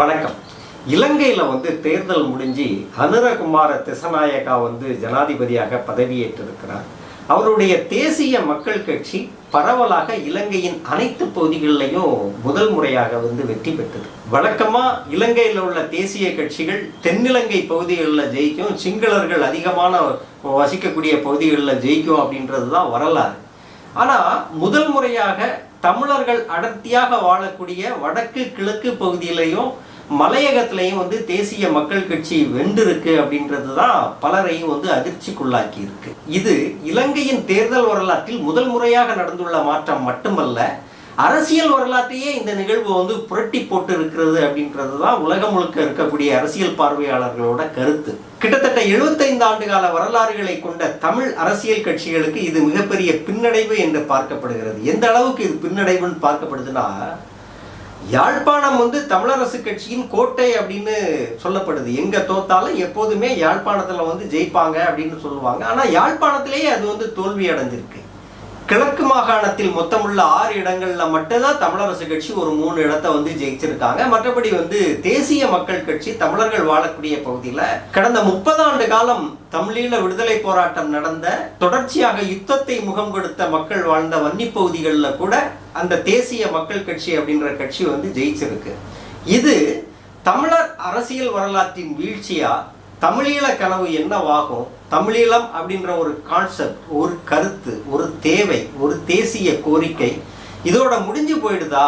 வணக்கம். இலங்கையில் வந்து தேர்தல் முடிஞ்சு அனுரகுமார திசநாயகா வந்து ஜனாதிபதியாக பதவியேற்றிருக்கிறார். அவருடைய தேசிய மக்கள் கட்சி பரவலாக இலங்கையின் அனைத்து பகுதிகளிலையும் முதல் முறையாக வந்து வெற்றி பெற்றது. வழக்கமாக இலங்கையில் உள்ள தேசிய கட்சிகள் தென்னிலங்கை பகுதிகளில் ஜெயிக்கும் சிங்களர்கள் அதிகமான வசிக்கக்கூடிய பகுதிகளில் ஜெயிக்கும் அப்படின்றது தான் வரலாறு. ஆனால் முதல் முறையாக தமிழர்கள் அடர்த்தியாக வாழக்கூடிய வடக்கு கிழக்கு பகுதியிலையும் மலையகத்திலையும் வந்து தேசிய மக்கள் கட்சி வென்றிருக்கு அப்படின்றது தான் பலரையும் வந்து அதிர்ச்சிக்குள்ளாக்கி இருக்கு இது இலங்கையின் தேர்தல் வரலாற்றில் முதல் முறையாக நடந்துள்ள மாற்றம் மட்டுமல்ல அரசியல் வரலாற்றையே இந்த நிகழ்வு வந்து புரட்டி போட்டு இருக்கிறது அப்படின்றது தான் உலகம் முழுக்க இருக்கக்கூடிய அரசியல் பார்வையாளர்களோட கருத்து. கிட்டத்தட்ட 75 ஆண்டு கால வரலாறுகளை கொண்ட தமிழ் அரசியல் கட்சிகளுக்கு இது மிகப்பெரிய பின்னடைவு என்று பார்க்கப்படுகிறது. எந்த அளவுக்கு இது பின்னடைவுன்னு பார்க்கப்படுதுன்னா யாழ்ப்பாணம் வந்து தமிழரசு கட்சியின் கோட்டை அப்படின்னு சொல்லப்படுது. எங்க தோத்தாலும் எப்போதுமே யாழ்ப்பாணத்துல வந்து ஜெயிப்பாங்க அப்படின்னு சொல்லுவாங்க. ஆனா யாழ்ப்பாணத்திலேயே அது வந்து தோல்வி அடைஞ்சிருக்கு கிழக்கு மாகாணத்தில் மொத்தமுள்ள ஆறு இடங்கள்ல மட்டும்தான் தமிழரசு கட்சி ஒரு மூணு இடத்த வந்து ஜெயிச்சிருக்காங்க. மற்றபடி வந்து தேசிய மக்கள் கட்சி தமிழர்கள் வாழக்கூடிய பகுதியில கடந்த முப்பது ஆண்டு காலம் தமிழீழ விடுதலை போராட்டம் நடந்த தொடர்ச்சியாக யுத்தத்தை முகம் கொடுத்த மக்கள் வாழ்ந்த வன்னி பகுதிகளில் கூட அந்த தேசிய மக்கள் கட்சி அப்படின்ற கட்சி வந்து ஜெயிச்சிருக்கு. இது தமிழர் அரசியல் வரலாற்றின் வீழ்ச்சியா தமிழீழ கனவு என்னவாகும் தமிழீழம் அப்படின்ற ஒரு கான்செப்ட் ஒரு கருத்து ஒரு தேவை ஒரு தேசிய கோரிக்கை இதோட முடிஞ்சு போயிடுதா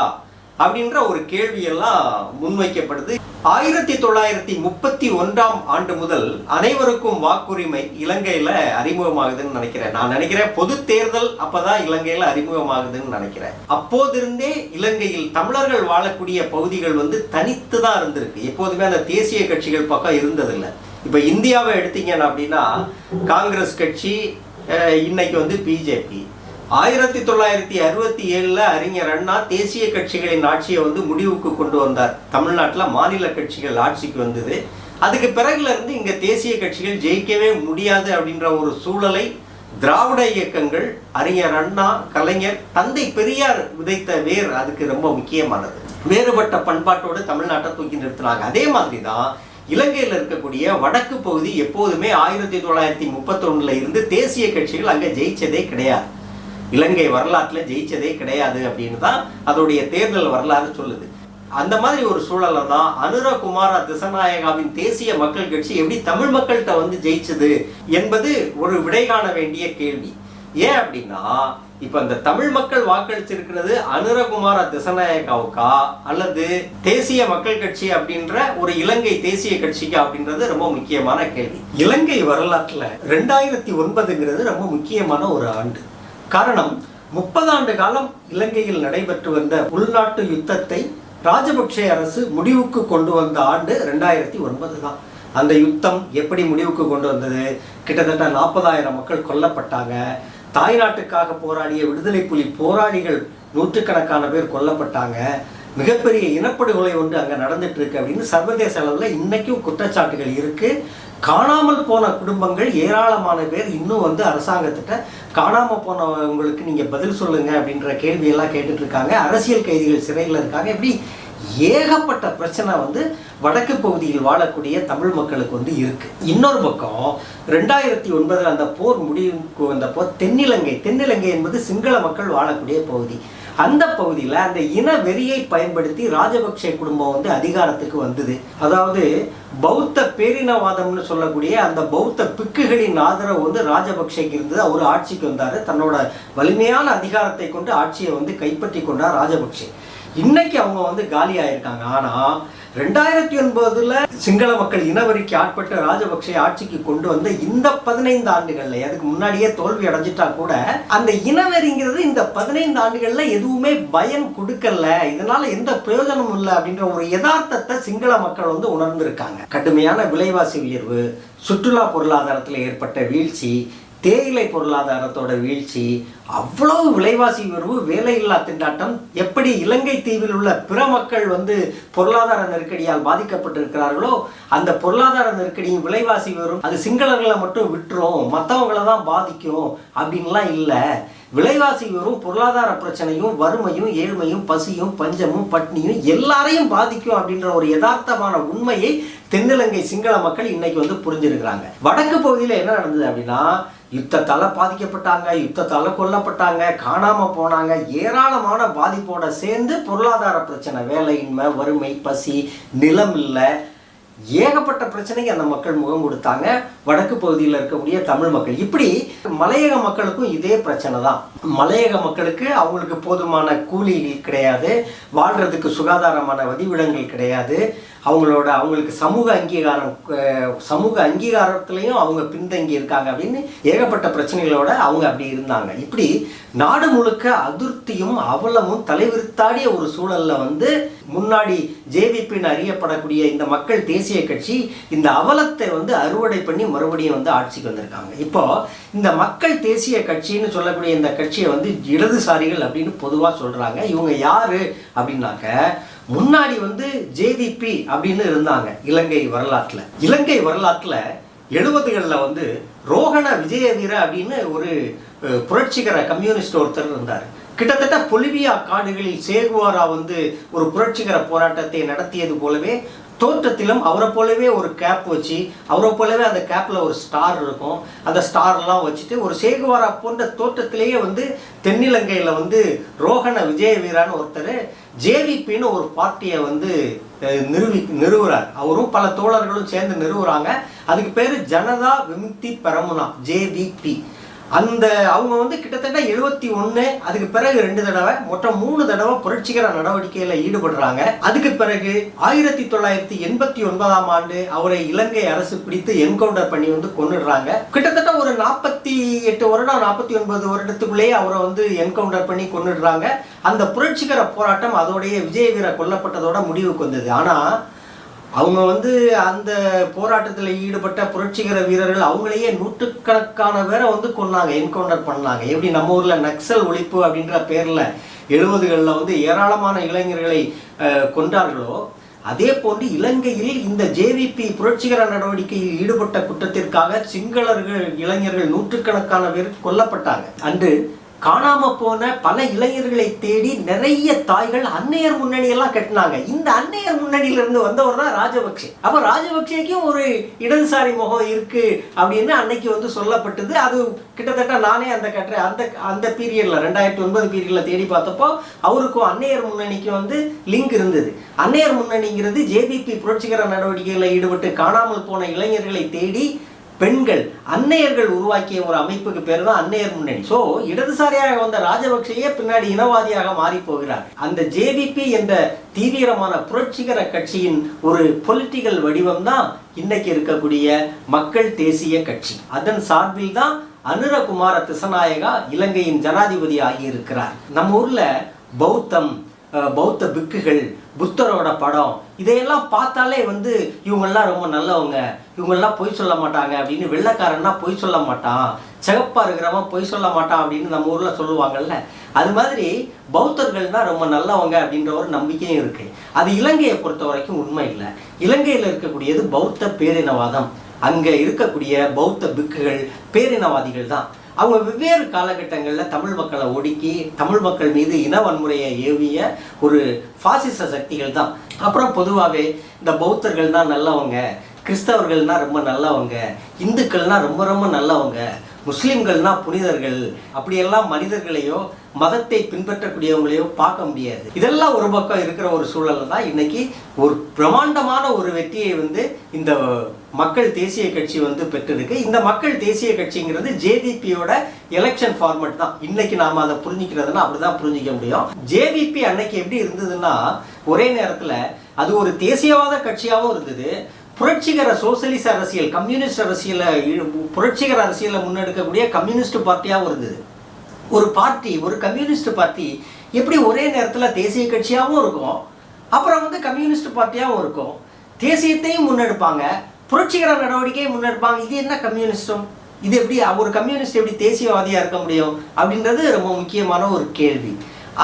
அப்படின்ற ஒரு கேள்வியெல்லாம் முன்வைக்கப்படுது. ஆயிரத்தி தொள்ளாயிரத்தி முப்பத்தி ஒன்றாம் ஆண்டு முதல் அனைவருக்கும் வாக்குரிமை இலங்கையில் அறிமுகமாகுதுன்னு நினைக்கிறேன். நான் நினைக்கிறேன் பொது தேர்தல் அப்பதான் இலங்கையில் அறிமுகமாகுதுன்னு நினைக்கிறேன். அப்போதிருந்தே இலங்கையில் தமிழர்கள் வாழக்கூடிய பகுதிகள் வந்து தனித்து தான் இருந்திருக்கு. எப்போதுமே அந்த தேசிய கட்சிகள் பக்கம் இருந்ததில்லை. இப்போ இந்தியாவை எடுத்தீங்கன்னா அப்படின்னா காங்கிரஸ் கட்சி இன்னைக்கு வந்து பிஜேபி. ஆயிரத்தி தொள்ளாயிரத்தி அறுபத்தி ஏழில் அறிஞர் அண்ணா தேசிய கட்சிகளின் ஆட்சியை வந்து முடிவுக்கு கொண்டு வந்தார். தமிழ்நாட்டில் மாநில கட்சிகள் ஆட்சிக்கு வந்தது. அதுக்கு பிறகுலேருந்து இங்கே தேசிய கட்சிகள் ஜெயிக்கவே முடியாது அப்படின்ற ஒரு சூழலை திராவிட இயக்கங்கள் அறிஞர் அண்ணா கலைஞர் தந்தை பெரியார் விதைத்த வேர் அதுக்கு ரொம்ப முக்கியமானது. வேறுபட்ட பண்பாட்டோடு தமிழ்நாட்டை தூக்கி நிறுத்தினாங்க. அதே மாதிரி தான் இலங்கையில் இருக்கக்கூடிய வடக்கு பகுதி எப்போதுமே ஆயிரத்தி தொள்ளாயிரத்தி முப்பத்தொன்னுல இருந்து தேசிய கட்சிகள் அங்கே ஜெயிச்சதே கிடையாது. இலங்கை வரலாற்றில் ஜெயிச்சதே கிடையாது அப்படின்னு தான் அதோடைய தேர்தல் வரலாறு சொல்லுது. அந்த மாதிரி ஒரு சூழலை தான் அனுரகுமார திசநாயகாவின் தேசிய மக்கள் கட்சி எப்படி தமிழ் மக்கள்கிட்ட வந்து ஜெயிச்சது என்பது ஒரு விடை காண வேண்டிய கேள்வி. ஏன் அப்படின்னா இப்ப இந்த தமிழ் மக்கள் வாக்களிச்சிருக்கிறது அனுரகுமார திசநாயகாவுக்கா அல்லது தேசிய மக்கள் கட்சி அப்படின்ற ஒரு இலங்கை தேசிய கட்சிக்கா அப்படின்றது ரொம்ப முக்கியமான கேள்வி. இலங்கை வரலாற்றுல ரெண்டாயிரத்தி ஒன்பதுங்கிறது ரொம்ப முக்கியமான ஒரு ஆண்டு. காரணம் முப்பது ஆண்டு காலம் இலங்கையில் நடைபெற்று வந்த உள்நாட்டு யுத்தத்தை ராஜபக்ஷ அரசு முடிவுக்கு கொண்டு வந்த ஆண்டு ரெண்டாயிரத்தி ஒன்பது தான். அந்த யுத்தம் எப்படி முடிவுக்கு கொண்டு வந்தது? கிட்டத்தட்ட நாற்பதாயிரம் மக்கள் கொல்லப்பட்டாங்க. தாய்நாட்டுக்காக போராடிய விடுதலை புலி போராளிகள் நூற்றுக்கணக்கான பேர் கொல்லப்பட்டாங்க. மிகப்பெரிய இனப்படுகொலை ஒன்று அங்கே நடந்துட்டு இருக்கு அப்படின்னு சர்வதேச அளவில் இன்னைக்கும் குற்றச்சாட்டுகள் இருக்கு. காணாமல் போன குடும்பங்கள் ஏராளமான பேர் இன்னும் வந்து அரசாங்கத்திட்ட காணாமல் போனவங்களுக்கு நீங்கள் பதில் சொல்லுங்க அப்படின்ற கேள்வியெல்லாம் கேட்டுட்டு இருக்காங்க. அரசியல் கைதிகள் சிறையில் இருக்காங்க. இப்படி ஏகப்பட்ட பிரச்சனை வந்து வடக்கு பகுதியில் வாழக்கூடிய தமிழ் மக்களுக்கு வந்து இருக்கு. இன்னொரு பக்கம் ரெண்டாயிரத்தி ஒன்பதுல அந்த போர் முடிவுக்கு வந்தப்போ தென்னிலங்கை தென்னிலங்கை என்பது சிங்கள மக்கள் வாழக்கூடிய பகுதி. அந்த பகுதியில் அந்த இன வெறியை பயன்படுத்தி ராஜபக்சே குடும்பம் வந்து அதிகாரத்துக்கு வந்தது. அதாவது பௌத்த பேரினவாதம்னு சொல்லக்கூடிய அந்த பௌத்த பிக்குகளின் ஆதரவு வந்து ராஜபக்சேக்கு இருந்தது. அவர் ஆட்சிக்கு வந்தார். தன்னோட வலிமையான அதிகாரத்தை கொண்டு ஆட்சியை வந்து கைப்பற்றி கொண்டார் ராஜபக்சே இன்னைக்கு அவங்க வந்து காலியாயிருக்காங்க. ஆனால் ரெண்டாயிரத்தி ஒன்பதுல சிங்கள மக்கள் இனவரிக்கு ஆட்பட்டு ராஜபக்சே ஆட்சிக்கு கொண்டு வந்த இந்த பதினைந்து ஆண்டுகள்ல அதுக்கு முன்னாடியே தோல்வி அடைஞ்சிட்டா கூட அந்த இனவெறிங்கிறது இந்த பதினைந்து ஆண்டுகள்ல எதுவுமே பயன் கொடுக்கல. இதனால எந்த பிரயோஜனமும் இல்லை அப்படின்ற ஒரு யதார்த்தத்தை சிங்கள மக்கள் வந்து உணர்ந்திருக்காங்க. கடுமையான விலைவாசி உயர்வு சுற்றுலா பொருளாதாரத்தில் ஏற்பட்ட வீழ்ச்சி தேயிலை பொருளாதாரத்தோட வீழ்ச்சி அவ்வளவு விலைவாசி உயர்வு வேலையில்லா திண்டாட்டம் எப்படி இலங்கை தீவில் உள்ள பிற மக்கள் வந்து பொருளாதார நெருக்கடியால் பாதிக்கப்பட்டிருக்கிறார்களோ அந்த பொருளாதார நெருக்கடியும் விலைவாசி உயர்வும் அது சிங்களர்களை மட்டும் விட்டுரும் மற்றவங்கள தான் பாதிக்கும் அப்படின்லாம் இல்லை. விலைவாசி உயர்வும் பொருளாதார பிரச்சனையும் வறுமையும் ஏழ்மையும் பசியும் பஞ்சமும் பட்னியும் எல்லாரையும் பாதிக்கும் அப்படின்ற ஒரு யதார்த்தமான உண்மையை தென்னிலங்கை சிங்கள மக்கள் இன்னைக்கு வந்து புரிஞ்சிருக்கிறாங்க. வடக்கு பகுதியில் என்ன நடந்தது அப்படின்னா யுத்தத்தால் பாதிக்கப்பட்டாங்க யுத்தத்தால் கொல்லப்பட்டாங்க காணாமல் போனாங்க ஏராளமான பாதிப்போட சேர்ந்து பொருளாதார பிரச்சனை வேலையின்மை வறுமை பசி நிலம் இல்லை. ஏகப்பட்ட பிரச்சனைக்கு அந்த மக்கள் முகம் கொடுத்தாங்க. வடக்கு பகுதியில் இருக்கக்கூடிய தமிழ் மக்கள். இப்படி மலையக மக்களுக்கும் இதே பிரச்சனை தான். மலையக மக்களுக்கு அவங்களுக்கு போதுமான கூலி கிடையாது. வாழ்கிறதுக்கு சுகாதாரமான வதிவிடங்கள் கிடையாது. அவங்களோட அவங்களுக்கு சமூக அங்கீகாரம் சமூக அங்கீகாரத்திலையும் அவங்க பின்தங்கி இருக்காங்க அப்படின்னு ஏகப்பட்ட பிரச்சனைகளோட அவங்க அப்படி இருந்தாங்க. இப்படி நாடு முழுக்க அதிருப்தியும் அவலமும் தலைவிரித்தாடிய ஒரு சூழல்ல வந்து முன்னாடி ஜேவிபின்னு அறியப்படக்கூடிய இந்த மக்கள் தேசிய கட்சி இந்த அவலத்தை வந்து அறுவடை பண்ணி மறுபடியும் வந்து ஆட்சிக்கு வந்திருக்காங்க. இப்போ இந்த மக்கள் தேசிய கட்சின்னு சொல்லக்கூடிய இந்த கட்சியை வந்து இடதுசாரிகள் அப்படின்னு பொதுவாக சொல்றாங்க. இவங்க யாரு அப்படின்னாக்க முன்னாடி வந்து ஜேவிபி அப்படின்னு இருந்தாங்க இலங்கை வரலாற்றில். இலங்கை வரலாற்றில் எழுபதுகளில் வந்து ரோகண விஜயவீர அப்படின்னு ஒரு புரட்சிகர கம்யூனிஸ்ட் ஒருத்தர் இருந்தார். கிட்டத்தட்ட பொலிவியா காடுகளில் சேகுவாரா வந்து ஒரு புரட்சிகர போராட்டத்தை நடத்தியது போலவே தோற்றத்திலும் அவரை போலவே ஒரு கேப் வச்சு அவரை போலவே அந்த கேப்பில் ஒரு ஸ்டார் இருக்கும். அந்த ஸ்டார்லாம் வச்சுட்டு ஒரு சேகுவாரா போன்ற தோற்றத்திலேயே வந்து தென்னிலங்கையில் வந்து ரோகண விஜயவீரான்னு ஒருத்தர் ஜேவிபின்னு ஒரு பார்ட்டியை வந்து நிறுவி நிறுவுறார். அவரும் பல தோழர்களும் சேர்ந்து நிறுவுறாங்க. அதுக்கு பேர் ஜனதா விமுக்தி பெரமுனா ஜேவிபி. அந்த அவங்க வந்து கிட்டத்தட்ட எழுபத்தி ஒன்று அதுக்கு பிறகு ரெண்டு தடவை மொத்தம் மூணு தடவை புரட்சிகர நடவடிக்கையில் ஈடுபடுறாங்க. அதுக்கு பிறகு ஆயிரத்தி தொள்ளாயிரத்தி எண்பத்தி ஒன்பதாம் ஆண்டு அவரை இலங்கை அரசு பிடித்து என்கவுண்டர் பண்ணி வந்து கொன்னுடுறாங்க. கிட்டத்தட்ட ஒரு நாற்பத்தி எட்டு வருடம் நாற்பத்தி ஒன்பது வருடத்துக்குள்ளேயே அவரை வந்து என்கவுண்டர் பண்ணி கொன்னுடுறாங்க. அந்த புரட்சிகர போராட்டம் அதோடைய விஜய வீர கொல்லப்பட்டதோட முடிவுக்கு வந்தது. ஆனால் அவங்க வந்து அந்த போராட்டத்தில் ஈடுபட்ட புரட்சிகர வீரர்கள் அவங்களையே நூற்றுக்கணக்கான பேரை வந்து கொன்னாங்க என்கவுண்டர் பண்ணாங்க. எப்படி நம்ம ஊரில் நக்சல் ஒழிப்பு அப்படின்ற பேரில் எழுபதுகளில் வந்து ஏராளமான இளைஞர்களை கொண்டார்களோ அதே போன்று இலங்கையில் இந்த ஜேவிபி புரட்சிகர நடவடிக்கையில் ஈடுபட்ட குற்றத்திற்காக சிங்களர்கள் இளைஞர்கள் நூற்றுக்கணக்கான பேர் கொல்லப்பட்டாங்க. அன்று காணாம போன பல இளைஞர்களை தேடி நிறைய தாய்கள் அன்னையர் முன்னணியெல்லாம் கட்டினாங்க. இந்த அன்னையர் முன்னணியில இருந்து வந்தவர் தான் ராஜபக்சே அப்ப ராஜபக்சேக்கும் ஒரு இடதுசாரி முகம் இருக்கு அப்படின்னு அன்னைக்கு வந்து சொல்லப்பட்டது. அது கிட்டத்தட்ட நானே அந்த கட்டுற அந்த அந்த பீரியட்ல ரெண்டாயிரத்தி ஒன்பது பீரியட்ல தேடி பார்த்தப்போ அவருக்கும் அன்னையர் முன்னணிக்கும் வந்து லிங்க் இருந்தது. அன்னையர் முன்னணிங்கிறது ஜேபிபி புரட்சிகர நடவடிக்கைகளில் ஈடுபட்டு காணாமல் போன இளைஞர்களை தேடி பெண்கள் அன்னையர்கள் உருவாக்கிய ஒரு அமைப்புக்கு பேர் தான் அன்னையர் முன்னணி. சோ இடதுசாரியாக வந்த ராஜபக்சேயே பின்னாடி இனவாதியாக மாறி போகிறார். அந்த ஜேவிபி என்ற தீவிரமான புரட்சிகர கட்சியின் ஒரு பொலிட்டிக்கல் வடிவம் தான் இன்னைக்கு இருக்கக்கூடிய மக்கள் தேசிய கட்சி. அதன் சார்பில் தான் அனுரகுமார திசநாயகா இலங்கையின் ஜனாதிபதி ஆகியிருக்கிறார். நம்ம ஊர்ல பௌத்தம் பௌத்த பிக்குகள் புத்தரோட படம் இதையெல்லாம் பார்த்தாலே வந்து இவங்கெல்லாம் ரொம்ப நல்லவங்க. இவங்கெல்லாம் பொய் சொல்ல மாட்டாங்க அப்படின்னு வெள்ளக்காரன்னா பொய் சொல்ல மாட்டான். சிகப்பா இருக்கிறவன் பொய் சொல்ல மாட்டான் அப்படின்னு நம்ம ஊரில் சொல்லுவாங்கல்ல. அது மாதிரி பௌத்தர்கள்னா ரொம்ப நல்லவங்க அப்படின்ற ஒரு நம்பிக்கையும் இருக்குது அது இலங்கையை பொறுத்த வரைக்கும் உண்மை இல்லை. இலங்கையில் இருக்கக்கூடியது பௌத்த பேரினவாதம். அங்கே இருக்கக்கூடிய பௌத்த பிக்குகள் பேரினவாதிகள் தான். அவங்க வெவ்வேறு காலகட்டங்களில் தமிழ் மக்களை ஒடுக்கி தமிழ் மக்கள் மீது இன வன்முறையை ஏவிய ஒரு பாசிச சக்திகள் தான். அப்புறம் பொதுவாகவே இந்த பௌத்தர்கள் தான் நல்லவங்க கிறிஸ்தவர்கள்னால் ரொம்ப நல்லவங்க இந்துக்கள்னால் ரொம்ப ரொம்ப நல்லவங்க முஸ்லிம்கள்னா புனிதர்கள். அப்படியெல்லாம் மனிதர்களையோ மதத்தை பின்பற்றக்கூடியவங்களையோ பார்க்க முடியாது. இதெல்லாம் ஒரு பக்கம் இருக்கிற ஒரு சூழல்ல தான் இன்னைக்கு ஒரு பிரமாண்டமான ஒரு வெற்றியை வந்து இந்த மக்கள் தேசிய கட்சி வந்து பெற்றிருக்கு. இந்த மக்கள் தேசிய கட்சிங்கிறது ஜேவிபியோட எலெக்ஷன் ஃபார்மட் தான். இன்னைக்கு நாம் அதை புரிஞ்சுக்கிறதுனா அப்படிதான் புரிஞ்சிக்க முடியும். ஜேவிபி அன்னைக்கு எப்படி இருந்ததுன்னா ஒரே நேரத்தில் அது ஒரு தேசியவாத கட்சியாகவும் இருந்தது. புரட்சிகர சோசியலிச அரசியல் கம்யூனிஸ்ட் அரசியலை புரட்சிகர அரசியலை முன்னெடுக்கக்கூடிய கம்யூனிஸ்ட் பார்ட்டியாகவும் இருந்தது. ஒரு பார்ட்டி ஒரு கம்யூனிஸ்ட் பார்ட்டி எப்படி ஒரே நேரத்தில் தேசிய கட்சியாகவும் இருக்கும் அப்புறம் வந்து கம்யூனிஸ்ட் பார்ட்டியாகவும் இருக்கும். தேசியத்தையும் முன்னெடுப்பாங்க புரட்சிகர நடவடிக்கையை முன்னெடுப்பாங்க. இது என்ன கம்யூனிஸ்டும் இது எப்படி ஒரு கம்யூனிஸ்ட் எப்படி தேசியவாதியாக இருக்க முடியும் அப்படின்றது ரொம்ப முக்கியமான ஒரு கேள்வி.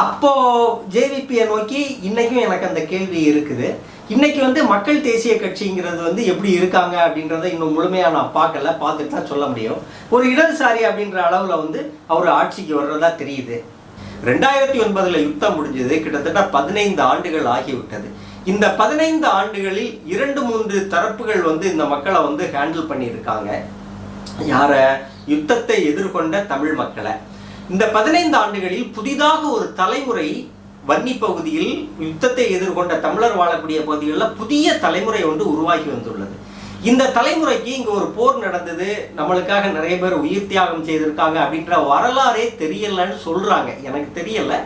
அப்போது ஜேவிபியை நோக்கி இன்றைக்கும் எனக்கு அந்த கேள்வி இருக்குது. இன்னைக்கு வந்து மக்கள் தேசிய கட்சிங்கிறது வந்து எப்படி இருக்காங்க அப்படின்றத இன்னும் முழுமையாக நான் பார்க்கல பார்த்துட்டு தான் சொல்ல முடியும். ஒரு இடதுசாரி அப்படின்ற அளவில் வந்து அவர் ஆட்சிக்கு வர்றதா தெரியுது. ரெண்டாயிரத்தி ஒன்பதில் யுத்தம் முடிஞ்சது கிட்டத்தட்ட பதினைந்து ஆண்டுகள் ஆகிவிட்டது. இந்த பதினைந்து ஆண்டுகளில் இரண்டு மூன்று தரப்புகள் வந்து இந்த மக்களை வந்து ஹேண்டில் பண்ணியிருக்காங்க. யார? யுத்தத்தை எதிர்கொண்ட தமிழ் மக்களை. இந்த பதினைந்து ஆண்டுகளில் புதிதாக ஒரு தலைமுறை வன்னி பகுதியில் யுத்தத்தை எதிர்கொண்ட தமிழர் வாழக்கூடிய பகுதிகளில் புதிய தலைமுறை ஒன்று உருவாகி வந்துள்ளது. இந்த தலைமுறைக்கு இங்கே ஒரு போர் நடந்தது. நம்மளுக்காக நிறைய பேர் உயிர் தியாகம் செய்திருக்காங்க அப்படின்ற வரலாறே தெரியலன்னு சொல்கிறாங்க எனக்கு தெரியலை.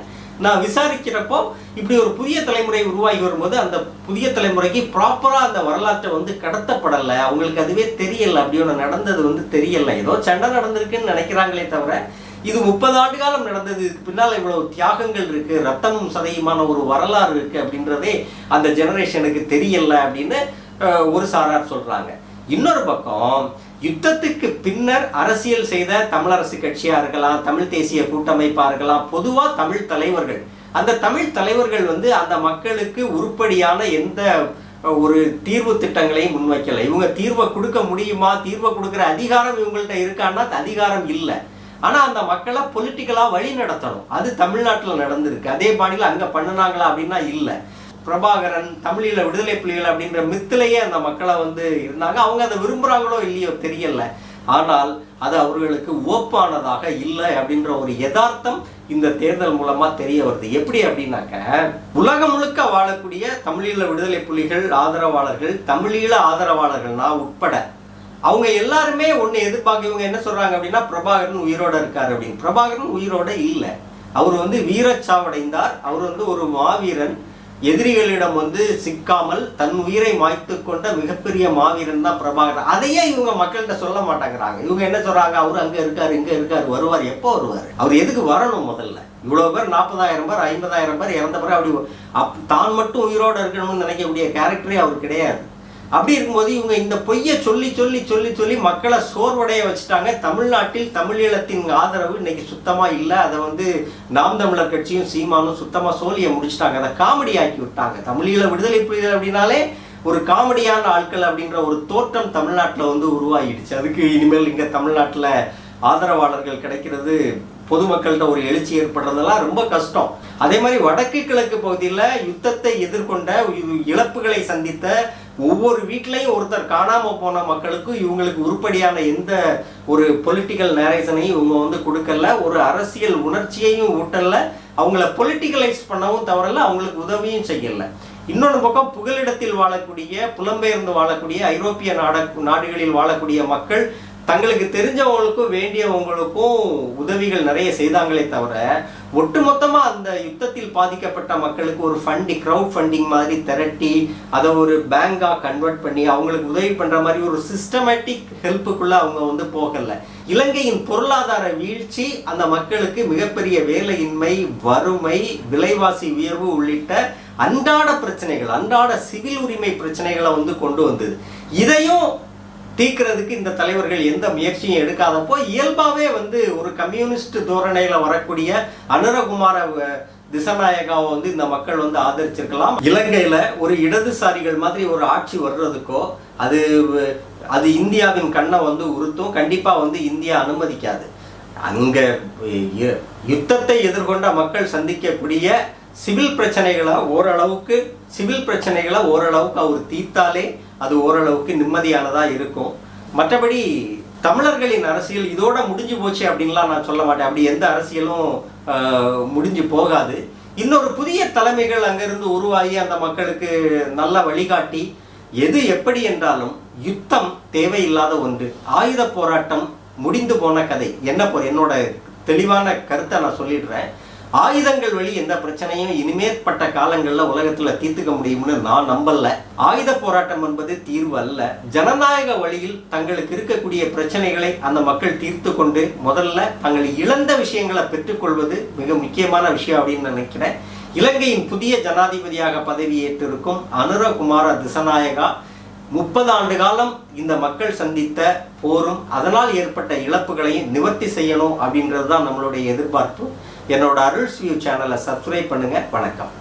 நான் விசாரிக்கிறப்போ இப்படி ஒரு புதிய தலைமுறை உருவாகி வரும்போது அந்த புதிய தலைமுறைக்கு ப்ராப்பராக அந்த வரலாற்றை வந்து கடத்தப்படலை. அவங்களுக்கு அதுவே தெரியலை. அப்படி ஒன்று நடந்தது வந்து தெரியலை. ஏதோ சண்டை நடந்திருக்குன்னு நினைக்கிறாங்களே தவிர இது முப்பது ஆண்டு காலம் நடந்தது. இதுக்கு பின்னால் இவ்வளவு தியாகங்கள் இருக்கு ரத்தமும் சதையுமான ஒரு வரலாறு இருக்கு அப்படின்றதே அந்த ஜெனரேஷனுக்கு தெரியல அப்படின்னு ஒரு சாரார் சொல்றாங்க. இன்னொரு பக்கம் யுத்தத்துக்கு பின்னர் அரசியல் செய்த தமிழரசு கட்சியா இருக்கலாம் தமிழ் தேசிய கூட்டமைப்பா இருக்கலாம் பொதுவா தமிழ் தலைவர்கள். அந்த தமிழ் தலைவர்கள் வந்து அந்த மக்களுக்கு உருப்படியான எந்த ஒரு தீர்வு திட்டங்களையும் முன்வைக்கல. இவங்க தீர்வை கொடுக்க முடியுமா? தீர்வை கொடுக்கிற அதிகாரம் இவங்கள்ட்ட இருக்கான்னா அதிகாரம் இல்லை. ஆனால் அந்த மக்களை பொலிட்டிக்கலாக வழி நடத்தணும். அது தமிழ்நாட்டில் நடந்திருக்கு. அதே பாணியில் அங்கே பண்ணுனாங்களா அப்படின்னா இல்லை. பிரபாகரன் தமிழீழ விடுதலை புலிகள் அப்படின்ற மித்திலேயே அந்த மக்களை வந்து இருந்தாங்க. அவங்க அதை விரும்புகிறாங்களோ இல்லையோ தெரியல. ஆனால் அது அவர்களுக்கு ஓப்பானதாக இல்லை அப்படின்ற ஒரு யதார்த்தம் இந்த தேர்தல் மூலமா தெரிய வருது. எப்படி அப்படின்னாக்க உலகம் முழுக்க வாழக்கூடிய தமிழீழ விடுதலை புலிகள் ஆதரவாளர்கள் தமிழீழ ஆதரவாளர்கள்னா உட்பட அவங்க எல்லாருமே ஒன்று எதிர்பார்க்க இவங்க என்ன சொல்றாங்க அப்படின்னா பிரபாகரன் உயிரோட இருக்கார் அப்படின்னு. பிரபாகரன் உயிரோட இல்லை. அவர் வந்து வீரச்சாவடைந்தார். அவர் வந்து ஒரு மாவீரன். எதிரிகளிடம் வந்து சிக்காமல் தன் உயிரை மாய்த்து கொண்ட மிகப்பெரிய மாவீரன் தான் பிரபாகரன். அதையே இவங்க மக்கள்கிட்ட சொல்ல மாட்டேங்கிறாங்க. இவங்க என்ன சொல்றாங்க? அவர் அங்க இருக்காரு இங்க இருக்காரு வருவார். எப்போ வருவார்? அவர் எதுக்கு வரணும் முதல்ல? இவ்வளவு பேர் நாற்பதாயிரம் பேர் ஐம்பதாயிரம் பேர் இறந்த பிறகு அப்படி அப் தான் மட்டும் உயிரோடு இருக்கணும்னு நினைக்கக்கூடிய கேரக்டரே அவர் கிடையாது. அப்படி இருக்கும்போது இவங்க இந்த பொய்யை சொல்லி சொல்லி சொல்லி சொல்லி மக்களை சோர்வடைய வச்சுட்டாங்க. தமிழ்நாட்டில் தமிழீழத்தின் ஆதரவு இன்னைக்கு சுத்தமாக இல்லை. அதை வந்து நாம் தமிழர் கட்சியும் சீமானும் சுத்தமாக சோழியை முடிச்சிட்டாங்க. அதை காமெடி ஆக்கி விட்டாங்க. தமிழீழ விடுதலை புலிகள் அப்படின்னாலே ஒரு காமெடியான ஆட்கள் அப்படின்ற ஒரு தோற்றம் தமிழ்நாட்டில் வந்து உருவாகிடுச்சு. அதுக்கு இனிமேல் இங்கே தமிழ்நாட்டில் ஆதரவாளர்கள் கிடைக்கிறது பொதுமக்கள்கிட்ட ஒரு எழுச்சி ஏற்படுறதெல்லாம் ரொம்ப கஷ்டம். அதே மாதிரி வடக்கு கிழக்கு பகுதியில் யுத்தத்தை எதிர்கொண்ட இழப்புகளை சந்தித்த ஒவ்வொரு வீட்லயும் ஒருத்தர் காணாம போன மக்களுக்கும் இவங்களுக்கு உருப்படியான எந்த ஒரு பொலிட்டிக்கல் நேரேஷனையும் இவங்க வந்து கொடுக்கல ஒரு அரசியல் உணர்ச்சியையும் ஊட்டல அவங்கள பொலிட்டிக்கலைஸ் பண்ணவும் தவறல அவங்களுக்கு உதவியும் செய்யல. இன்னொரு பக்கம் புகலிடத்தில் வாழக்கூடிய புலம்பெயர்ந்து வாழக்கூடிய ஐரோப்பிய நாட நாடுகளில் வாழக்கூடிய மக்கள் தங்களுக்கு தெரிஞ்சவங்களுக்கும் வேண்டியவங்களுக்கும் உதவிகள் நிறைய செய்தாங்களே தவிர ஒட்டுமொத்தமாக அந்த யுத்தத்தில் பாதிக்கப்பட்ட மக்களுக்கு ஒரு ஃபண்டிங் க்ரௌட் ஃபண்டிங் மாதிரி திரட்டி அதை ஒரு பேங்காக கன்வெர்ட் பண்ணி அவங்களுக்கு உதவி பண்ணுற மாதிரி ஒரு சிஸ்டமேட்டிக் ஹெல்ப்புக்குள்ளே அவங்க வந்து போகலை. இலங்கையின் பொருளாதார வீழ்ச்சி அந்த மக்களுக்கு மிகப்பெரிய வேலையின்மை வறுமை விலைவாசி உயர்வு உள்ளிட்ட அன்றாட பிரச்சனைகள் அன்றாட சிவில் உரிமை பிரச்சனைகளை வந்து கொண்டு வந்தது. இதையும் தீக்கிறதுக்கு இந்த தலைவர்கள் எந்த முயற்சியும் எடுக்காதப்போ இயல்பாகவே வந்து ஒரு கம்யூனிஸ்ட் தோரணையில் வரக்கூடிய அனுரகுமார திசநாயகாவை வந்து இந்த மக்கள் வந்து ஆதரிச்சிருக்கலாம். இலங்கையில் ஒரு இடதுசாரிகள் மாதிரி ஒரு ஆட்சி வர்றதுக்கோ அது அது இந்தியாவின் கண்ணை வந்து உறுத்தும். கண்டிப்பாக வந்து இந்தியா அனுமதிக்காது. அங்கே யு- யுத்தத்தை எதிர்கொண்ட மக்கள் சந்திக்கக்கூடிய சிவில் பிரச்சனைகளை ஓரளவுக்கு சிவில் பிரச்சனைகளை ஓரளவுக்கு அவர் தீர்த்தாலே அது ஓரளவுக்கு நிம்மதியானதாக இருக்கும். மற்றபடி தமிழர்களின் அரசியல் இதோட முடிஞ்சு போச்சு அப்படின்லாம் நான் சொல்ல மாட்டேன். அப்படி எந்த அரசியலும் முடிஞ்சு போகாது. இன்னொரு புதிய தலைமைகள் அங்கிருந்து உருவாகி அந்த மக்களுக்கு நல்ல வழிகாட்டி எது எப்படி என்றாலும் யுத்தம் தேவையில்லாத ஒன்று. ஆயுத போராட்டம் முடிந்து போன கதை. என்ன போ என்னோட தெளிவான கருத்தை நான் சொல்லிடுறேன். ஆயுதங்கள் வழி எந்த பிரச்சனையும் இனிமேற்பட்ட காலங்களில் உலகத்தில் தீர்த்துக்க முடியும்னு நான் நம்பல. ஆயுத போராட்டம் என்பது தீர்வு அல்ல. ஜனநாயக வழியில் தங்களுக்கு இருக்கக்கூடிய பிரச்சனைகளை அந்த மக்கள் தீர்த்து கொண்டு முதல்ல தங்கள் இழந்த விஷயங்களை பெற்றுக்கொள்வது மிக முக்கியமான விஷயம் அப்படின்னு நினைக்கிறேன். இலங்கையின் புதிய ஜனாதிபதியாக பதவியேற்றிருக்கும் அனுரகுமார திசநாயகா முப்பது ஆண்டு காலம் இந்த மக்கள் சந்தித்த போரும் அதனால் ஏற்பட்ட இழப்புகளையும் நிவர்த்தி செய்யணும் அப்படின்றது தான் நம்மளுடைய எதிர்பார்ப்பு. என்னோட அருள் சியூ சேனலை சப்ஸ்கிரைப் பண்ணுங்க. வணக்கம்.